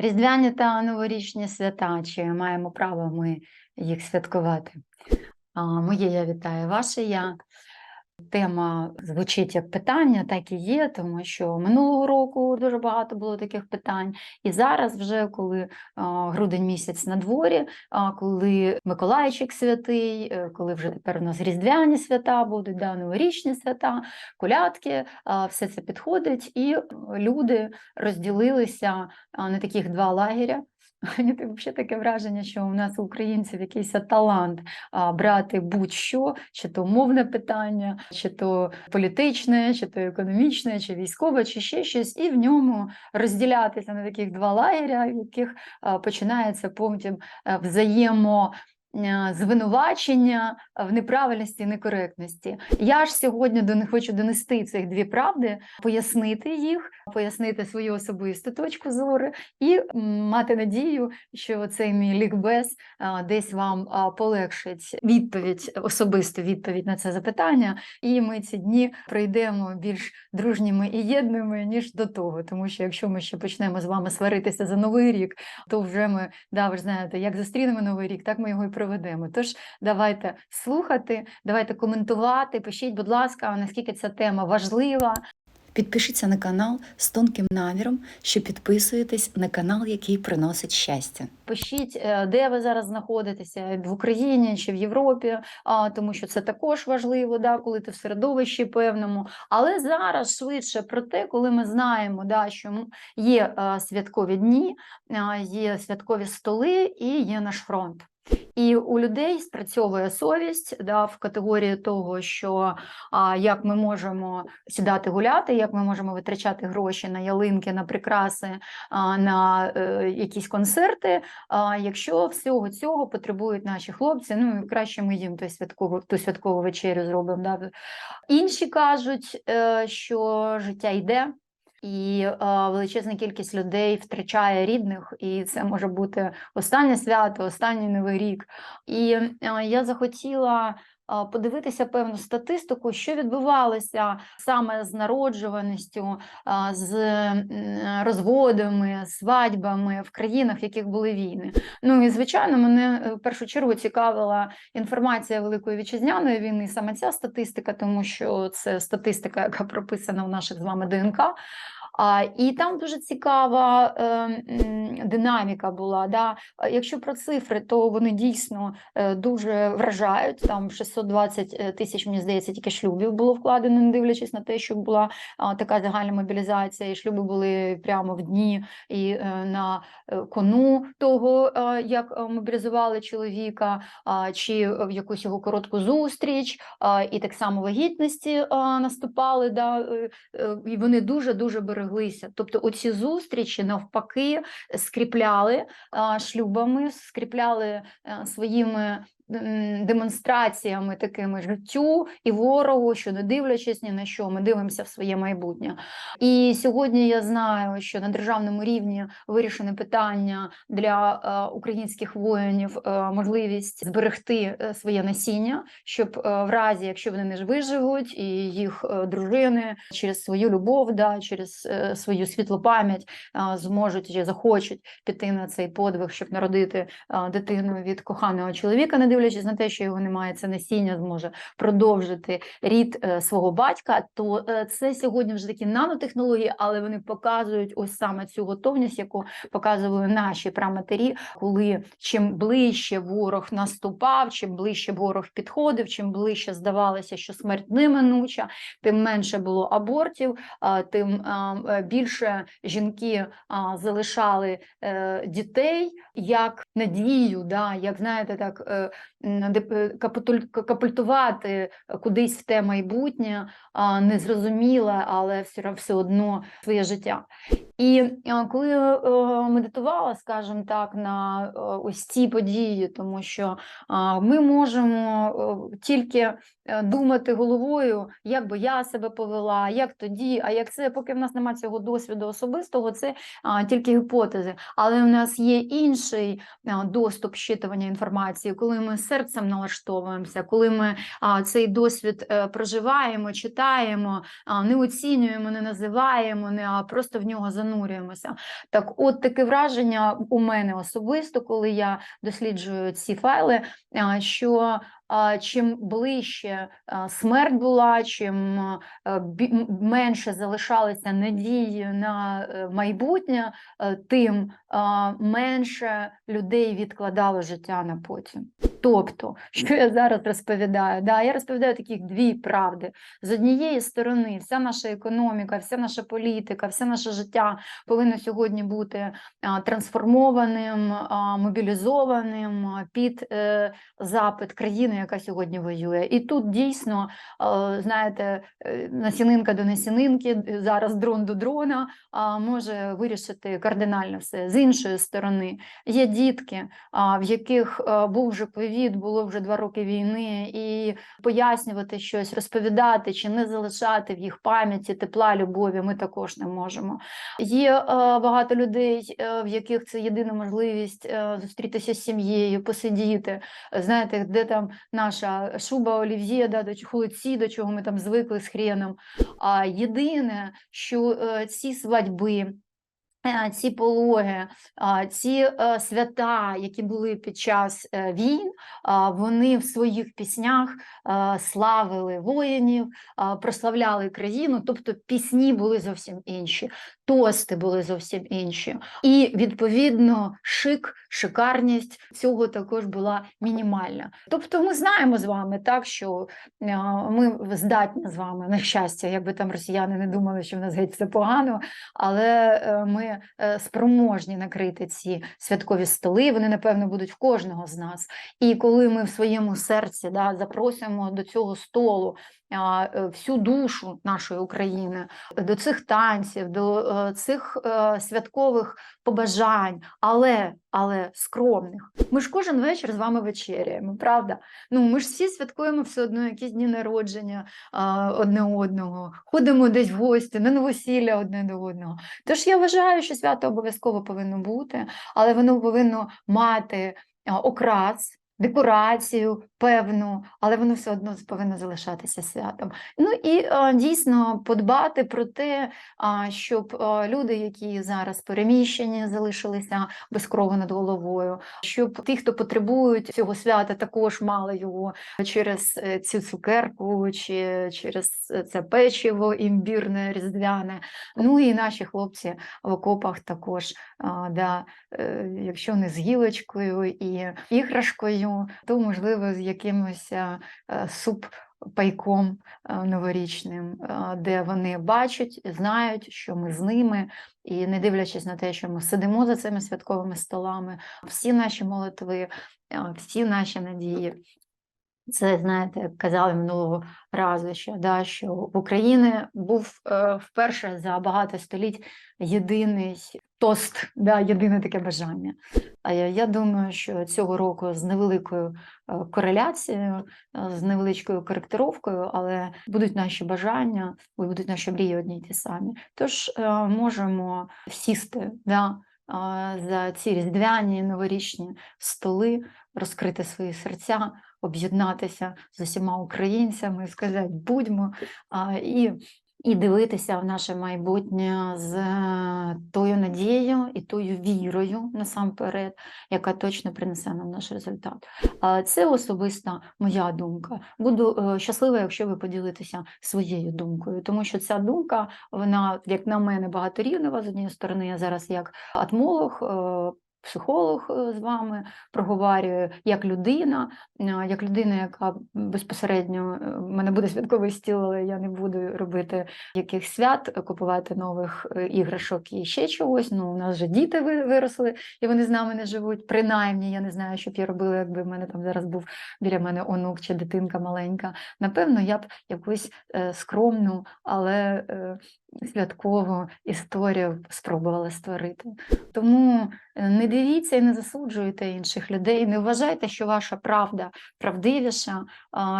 Різдвяні та новорічні свята, чи маємо право ми їх святкувати? Моє я вітаю ваше я. Тема звучить як питання, так і є, тому що минулого року дуже багато було таких питань. І зараз, вже коли грудень місяць на дворі, коли Миколайчик святий, е, коли вже тепер у нас різдвяні свята будуть, да, новорічні свята, колядки, все це підходить, і люди розділилися на таких два лагеря. Взагалі таке враження, що у нас у українців якийсь талант брати будь-що, чи то мовне питання, чи то політичне, чи то економічне, чи військове, чи ще щось, і в ньому розділятися на таких два лагеря, в яких починається потім е, взаємо. Е, Звинувачення в неправильності і некоректності. Я ж сьогодні до них хочу донести цих дві правди, пояснити їх, пояснити свою особисту точку зору і мати надію, що цей мій лікбез десь вам полегшить відповідь, особисту відповідь на це запитання, і ми ці дні пройдемо більш дружніми і єдними, ніж до того. Тому що якщо ми ще почнемо з вами сваритися за новий рік, то вже ми, да, ви ж знаєте, як зустрінемо новий рік, так ми його і проведемо. Тож давайте слухати, давайте коментувати. Пишіть, будь ласка, наскільки ця тема важлива, Підпишіться на канал з тонким наміром, що підписуєтесь на канал, який приносить щастя. Пишіть, е, де ви зараз знаходитеся в Україні чи в Європі, тому що це також важливо, да, коли ти в середовищі певному. Але зараз швидше про те, коли ми знаємо, да, що є е, святкові дні, є святкові столи і є наш фронт. І у людей спрацьовує совість да, в категорії того, що а, як ми можемо сідати гуляти, як ми можемо витрачати гроші на ялинки, на прикраси, а, на е, якісь концерти, а, якщо всього цього потребують наші хлопці, ну і краще ми їм той святкову, ту святкову вечерю зробимо. Да. Інші кажуть, е, що життя йде. І е, величезна кількість людей втрачає рідних, і це може бути останнє свято, останній новий рік. І е, я захотіла подивитися певну статистику, що відбувалося саме з народжуваністю, з розводами, свадьбами в країнах, в яких були війни. Ну і звичайно, мене е, в першу чергу цікавила інформація Великої вітчизняної війни, саме ця статистика, тому що це статистика, яка прописана в наших з вами ДНК. А, і там дуже цікава е, динаміка була. Да? Якщо про цифри, то вони дійсно е, дуже вражають. Там 620 е, тисяч, мені здається, тільки шлюбів було вкладено, не дивлячись на те, що була така загальна мобілізація, і шлюби були прямо в дні і е, на кону того, як мобілізували чоловіка, чи в якусь його коротку зустріч, і так само вагітності наступали. Да, і вони дуже дуже береглися. Тобто, оці зустрічі навпаки скріпляли шлюбами, скріпляли е, своїми демонстраціями такими життю і ворогу, що не дивлячись ні на що, ми дивимося в своє майбутнє. І сьогодні я знаю, що на державному рівні вирішене питання для е, українських воїнів е, можливість зберегти е, своє насіння, щоб в разі, якщо вони не виживуть, і їх дружини через свою любов, да, через свою світлу пам'ять зможуть чи захочуть піти на цей подвиг, щоб народити дитину від коханого чоловіка, не дивлячись на те, що його немає, це насіння зможе продовжити рід е, свого батька, то е, це сьогодні вже такі нанотехнології, але вони показують ось саме цю готовність, яку показували наші праматері, коли чим ближче ворог наступав, чим ближче ворог підходив, чим ближче здавалося, що смерть неминуча, тим менше було абортів, тим е, більше жінки залишали дітей як надію, да, як знаєте, так е, деп- е, капультувати кудись в те майбутнє, незрозуміле, але все одно своє життя. І е, коли е, медитувала, скажімо так, на е, ось ці події, тому що ми можемо е, тільки е, думати головою, як би я себе повела, як тоді, а як це, поки в нас немає цього досвіду особистого, це тільки гіпотези. Але в нас є інший доступ щитування інформації, коли ми серцем налаштовуємося, коли ми цей досвід е, проживаємо, читаємо, не оцінюємо, не називаємо, не а просто в нього занурюємося занурюємося. Так, от таке враження у мене особисто, коли я досліджую ці файли, що чим ближче смерть була, чим м- менше залишалося надії на е, майбутнє, е, тим менше людей відкладало життя на потім. Тобто, що я зараз розповідаю? Да, я розповідаю таких дві правди. З однієї сторони, вся наша економіка, вся наша політика, все наше життя повинно сьогодні бути трансформованим, мобілізованим під е, запит країни, яка сьогодні воює. І тут дійсно, знаєте, е, насінинка до насінинки, е, зараз дрон до дрона може вирішити кардинально все. З іншої сторони, є дітки, в яких е, був вже ковід, було вже два роки війни, і пояснювати щось, розповідати чи не залишати в їх пам'яті тепла, любові ми також не можемо. Є багато людей, в яких це єдина можливість зустрітися з сім'єю, посидіти. Знаєте, де там наша шуба олів'є, да, до холодці, до чого ми там звикли з хреном. А єдине, що е, ці свадьби. Е, Ці пологи, ці е, свята, які були під час е, війн, вони в своїх піснях славили воїнів, прославляли країну, тобто пісні були зовсім інші, тости були зовсім інші. І відповідно шик, шикарність цього також була мінімальна. Тобто, ми знаємо з вами так, що ми здатні з вами на щастя, якби там росіяни не думали, що в нас геть все погано, але е, е, спроможні накрити ці святкові столи. Вони напевно будуть в кожного з нас. І коли ми в своєму серці да, запросимо до цього столу всю душу нашої України, до цих танців, до е, цих е, святкових побажань, але, але скромних. Ми ж кожен вечір з вами вечеряємо, правда? Ну, ми ж всі святкуємо все одно якісь дні народження одне одного, ходимо десь в гості, на новосілля одне до одного. Тож я вважаю, що свято обов'язково повинно бути, але воно повинно мати окрас. Декорацію певну, але воно все одно повинно залишатися святом. Ну і дійсно подбати про те, щоб люди, які зараз переміщені, залишилися без крови над головою, щоб ті, хто потребують цього свята, також мали його через е, цю цукерку чи через е, це печиво імбірне, різдвяне. Ну і наші хлопці в окопах також, да, е, якщо не з гілочкою і іграшкою, то можливо з якимось а, е, суп. Пайком е, новорічним, е, де вони бачать, знають, що ми з ними, і не дивлячись на те, що ми сидимо за цими святковими столами, всі наші молитви, е, всі наші надії. Це, знаєте, як казали минулого разу, що, да, що в Україні був е, вперше за багато століть єдиний тост, да, єдине таке бажання. А я, я думаю, що цього року з невеликою е, кореляцією, е, з невеличкою коректировкою, але будуть наші бажання, будуть наші мрії одні й ті самі. Тож е, можемо сісти да, за ці різдвяні новорічні столи, розкрити свої серця, об'єднатися з усіма українцями, сказати будьмо і, і дивитися в наше майбутнє з е, тою надією і тою вірою насамперед, яка точно принесе нам наш результат. А, Це особиста моя думка. Буду е, щаслива, якщо ви поділитеся своєю думкою, тому що ця думка, вона, як на мене, багаторівнева. З однієї сторони, я зараз як атмолог. Психолог е, з вами проговорюю як людина, як людина, яка безпосередньо е, в мене буде святковий стіл, але я не буду робити якихось свят, е, купувати нових іграшок і ще чогось. Ну, у нас же діти виросли, і вони з нами не живуть. Принаймні, я не знаю, що б я робила, якби в мене там зараз був біля мене онук чи дитинка маленька. Напевно, я б якусь скромну, але святкову історію спробувала створити. Тому е, не дивіться і не засуджуйте інших людей, не вважайте, що ваша правда правдивіша.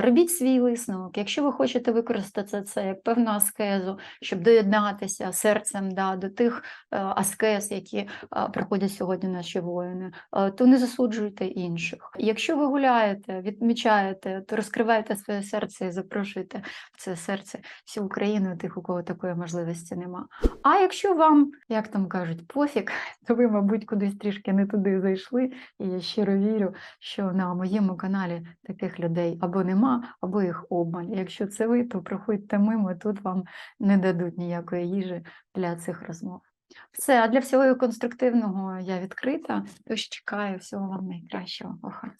Робіть свій висновок. Якщо ви хочете використати це як певну аскезу, щоб доєднатися серцем да, до тих е, аскез, які проходять сьогодні наші воїни, е, то не засуджуйте інших. Якщо ви гуляєте, відмічаєте, то розкривайте своє серце і запрошуйте в це серце всю Україну, тих, у кого такої можливості. Можливості нема. А якщо вам, як там кажуть, пофіг, то ви, мабуть, кудись трішки не туди зайшли. І я щиро вірю, що на моєму каналі таких людей або нема, або їх обмаль. Якщо це ви, то проходьте мимо, тут вам не дадуть ніякої їжі для цих розмов. Все, а для всього конструктивного я відкрита, тож чекаю всього вам найкращого. Охай.